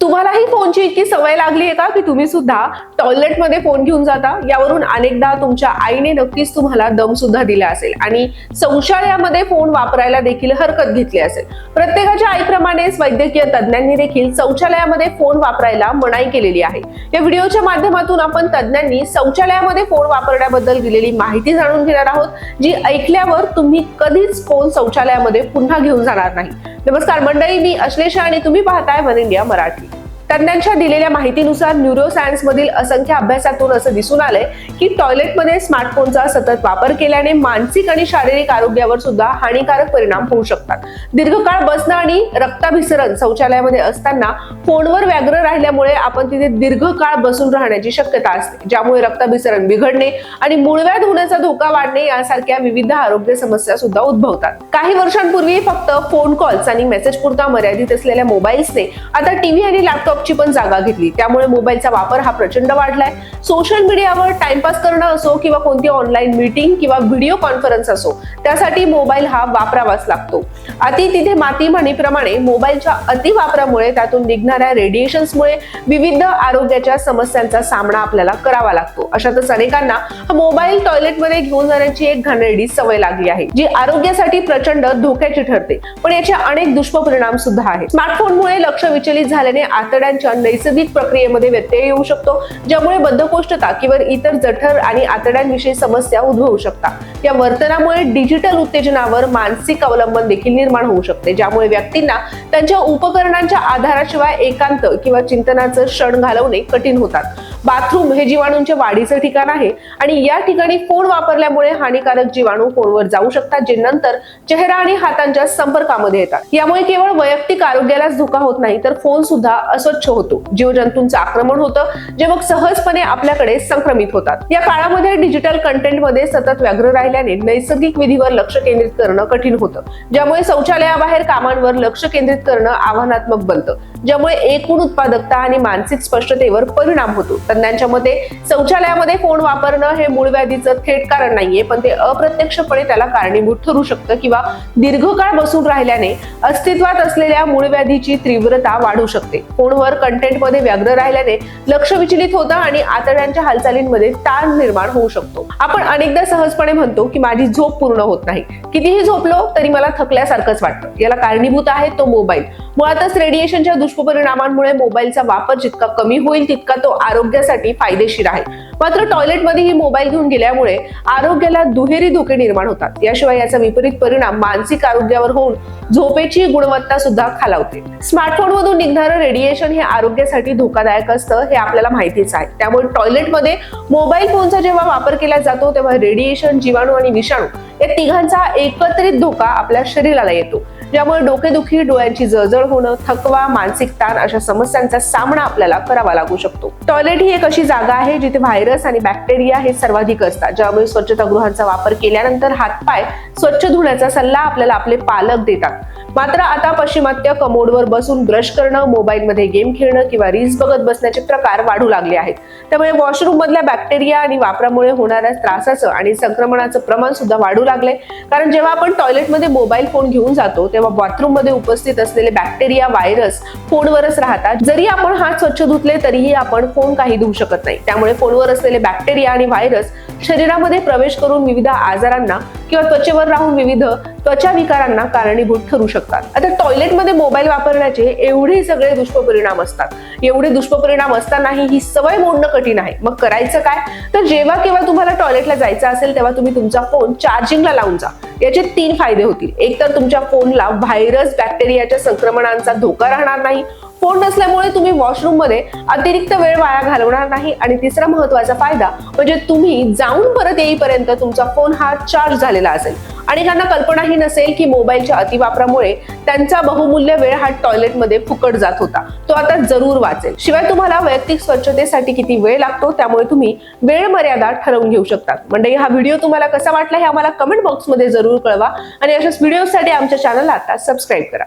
तुम्हालाही फोनची इतकी सवय लागली आहे का की तुम्ही सुद्धा टॉयलेटमध्ये फोन घेऊन जाता? यावरून अनेकदा तुमच्या आईने नक्कीच तुम्हाला दम सुद्धा दिला असेल आणि शौचालयामध्ये फोन वापरायला देखील हरकत घेतली असेल. प्रत्येकाच्या आईप्रमाणेच वैद्यकीय तज्ज्ञांनी देखील शौचालयामध्ये फोन वापरायला मनाई केलेली आहे. या व्हिडिओच्या माध्यमातून आपण तज्ज्ञांनी शौचालयामध्ये फोन वापरण्याबद्दल दिलेली माहिती जाणून घेणार आहोत जी ऐकल्यावर तुम्ही कधीच फोन शौचालयामध्ये पुन्हा घेऊन जाणार नाही. नमस्कार मंडळी मी अश्लेषा आणि तुम्ही पाहताय वन इंडिया मराठी. तज्ञांच्या दिलेल्या माहितीनुसार न्यूरोसायन्स सायन्समधील असंख्य अभ्यासातून असं दिसून आलंय की टॉयलेटमध्ये स्मार्टफोनचा सतत वापर केल्याने मानसिक आणि शारीरिक आरोग्यावर सुद्धा हानिकारक परिणाम होऊ शकतात. दीर्घकाळ बसणं आणि रक्ताभिसरण शौचालयामध्ये असताना फोनवर व्याग्र राहिल्यामुळे आपण तिथे दीर्घकाळ बसून राहण्याची शक्यता असते ज्यामुळे रक्ताभिसरण बिघडणे आणि मूळव्याध होण्याचा धोका वाढणे यासारख्या विविध आरोग्य समस्या सुद्धा उद्भवतात. काही वर्षांपूर्वी फक्त फोन कॉल्स आणि मेसेज पुरता मर्यादित असलेल्या मोबाईल्सने आता टीव्ही आणि लॅपटॉप लॅपटॉपची पण जागा घेतली. त्यामुळे मोबाईलचा वापर हा प्रचंड वाढलाय. सोशल मीडियावर टाइमपास करणं असो किंवा कोणती ऑनलाईन मीटिंग किंवा व्हिडिओ कॉन्फरन्स असो त्यासाठी मोबाईल हा वापरावाच लागतो. अति तिथे माती म्हणीप्रमाणे मोबाईलच्या अति वापरामुळे त्यातून निघणाऱ्या रेडिएशन्समुळे विविध आरोग्याच्या समस्यांचा सामना आपल्याला करावा लागतो. अशातच अनेकांना हा मोबाईल टॉयलेटमध्ये घेऊन जाण्याची एक घाणेरडी सवय लागली आहे जी आरोग्यासाठी प्रचंड धोक्याची ठरते. पण याचे अनेक दुष्परिणाम सुद्धा आहेत. स्मार्टफोनमुळे लक्ष विचलित झाल्याने आतड्यांच्या नैसर्गिक प्रक्रियेमध्ये व्यत्यय येऊ शकतो ज्यामुळे बद्धकोष्ठता किंवा इतर जठर आणि आतड्यांविषयी समस्या उद्भवू शकतात. या वर्तनामुळे डिजिटल उत्तेजनावर मानसिक अवलंबन देखील निर्माण होऊ शकते ज्यामुळे व्यक्तींना त्यांच्या उपकरणांच्या आधाराशिवाय एकांत किंवा चिंतनाचं क्षण घालवणे कठीण होतात. बाथरूम हे जीवाणूंच्या वाढीचं ठिकाण आहे आणि या ठिकाणी फोन वापरल्यामुळे हानिकारक जीवाणू फोनवर जाऊ शकतात जे नंतर चेहरा आणि हातांच्या संपर्कामध्ये येतात. यामुळे केवळ वैयक्तिक आरोग्यालाच धोका होत नाही तर फोन सुद्धा अस्वच्छ होतो. जीवजंतूंचं आक्रमण होतं जे मग सहजपणे आपल्याकडे संक्रमित होतात. या काळामध्ये डिजिटल कंटेंटमध्ये सतत व्यग्र राहिल्याने नैसर्गिक विधीवर लक्ष केंद्रित करणं कठीण होतं. ज्यामुळे शौचालयाबाहेर कामांवर लक्ष केंद्रित करणं आव्हानात्मक बनतं. ज्यामुळे एकूण उत्पादकता आणि मानसिक स्पष्टतेवर परिणाम होतो. तज्ञांच्या मते शौचालयामध्ये फोन वापरणं हे मूळ व्याधीचं थेट कारण नाहीये पण ते अप्रत्यक्षपणे त्याला कारणीभूत ठरू शकतं किंवा दीर्घकाळ बसून राहिल्याने अस्तित्वात असलेल्या मूळ व्याधीची तीव्रता वाढू शकते. फोनवर कंटेंटमध्ये व्यग्र राहिल्याने लक्ष विचलित होतं आणि आतड्यांच्या हालचालींमध्ये ताण निर्माण होऊ शकतो. आपण अनेकदा सहजपणे म्हणतो की माझी झोप पूर्ण होत नाही. कितीही झोपलो तरी मला थकल्यासारखंच वाटतं. याला कारणीभूत आहे तो मोबाईल. मुळातच रेडिएशनच्या दुष्परिणामांमुळे मोबाईलचा वापर जितका कमी होईल तितका तो आरोग्यासाठी फायदेशीर आहे. मात्र टॉयलेटमध्ये ही मोबाईल घेऊन गेल्यामुळे आरोग्याला दुहेरी धोके निर्माण होतात. याशिवाय याचा विपरीत परिणाम मानसिक आरोग्यावर होऊन झोपेची गुणवत्ता सुद्धा खालावते. स्मार्टफोन मधून निघणारं रेडिएशन हे आरोग्यासाठी धोकादायक असतं हे आपल्याला माहितीच आहे. त्यामुळे टॉयलेटमध्ये मोबाईल फोनचा जेव्हा वापर केला जातो तेव्हा रेडिएशन जीवाणू आणि विषाणू या तिघांचा एकत्रित धोका आपल्या शरीराला येतो. ज्यामुळे डोकेदुखी डोळ्यांची जळजळ होणं थकवा मानसिक ताण अशा समस्यांचा सामना आपल्याला करावा लागू शकतो. टॉयलेट ही एक अशी जागा आहे जिथे व्हायरस आणि बॅक्टेरिया हे सर्वाधिक असतात. ज्यामुळे स्वच्छतागृहांचा वापर केल्यानंतर हातपाय स्वच्छ धुण्याचा सल्ला आपल्याला आपले पालक देतात. मात्र आता पाश्चिमात्य कमोडवर बसून ब्रश करणं मोबाईलमध्ये गेम खेळणं किंवा रील्स बघत बसण्याचे प्रकार वाढू लागले आहेत. त्यामुळे वॉशरूम मधल्या बॅक्टेरिया आणि वापरामुळे होणाऱ्या त्रासाचं आणि संक्रमणाचं प्रमाण सुद्धा वाढू लागले कारण जेव्हा आपण टॉयलेटमध्ये मोबाईल फोन घेऊन जातो तेव्हा बाथरूममध्ये उपस्थित असलेले बॅक्टेरिया व्हायरस फोनवरच राहतात. जरी आपण हात स्वच्छ धुतले तरीही आपण फोन काही धुवू शकत नाही. त्यामुळे फोनवर असलेले बॅक्टेरिया आणि व्हायरस शरीरामध्ये प्रवेश करून विविध आजारांना किंवा त्वचेवर राहून विविध त्वचा विकारांना कारणीभूत ठरू शकतात. आता टॉयलेटमध्ये मोबाईल वापरण्याचे एवढे सगळे दुष्परिणाम असतात. एवढे दुष्परिणाम असतानाही ही सवय मोडणं कठीण आहे. मग करायचं काय? तर जेव्हा केव्हा तुम्हाला टॉयलेटला जायचं असेल तेव्हा तुम्ही तुमचा फोन चार्जिंगला लावून जा. याचे तीन फायदे होतील. एक तर तुमच्या फोनला व्हायरस बॅक्टेरियाच्या संक्रमणांचा धोका राहणार नाही. फोन नसल्यामुळे तुम्ही वॉशरूममध्ये अतिरिक्त वेळ वाया घालवणार नाही. आणि तिसरा महत्त्वाचा फायदा म्हणजे तुम्ही जाऊन परत येईपर्यंत तुमचा फोन हा चार्ज झालेला असेल. आणि ज्यांना कल्पनाही नसेल की मोबाईलच्या अतिवापरामुळे त्यांचा बहुमूल्य वेळ हा टॉयलेटमध्ये फुकट जात होता. तो आता जरूर वाचेल. शिवाय तुम्हाला वैयक्तिक स्वच्छतेसाठी किती वेळ लागतो त्यामुळे तुम्ही वेळ मर्यादा ठरवून घेऊ शकतात. म्हणजे हा व्हिडिओ तुम्हाला कसा वाटला हे आम्हाला कमेंट बॉक्समध्ये जरूर कळवा आणि अशाच व्हिडिओसाठी आमच्या चॅनलला आता सबस्क्राईब करा.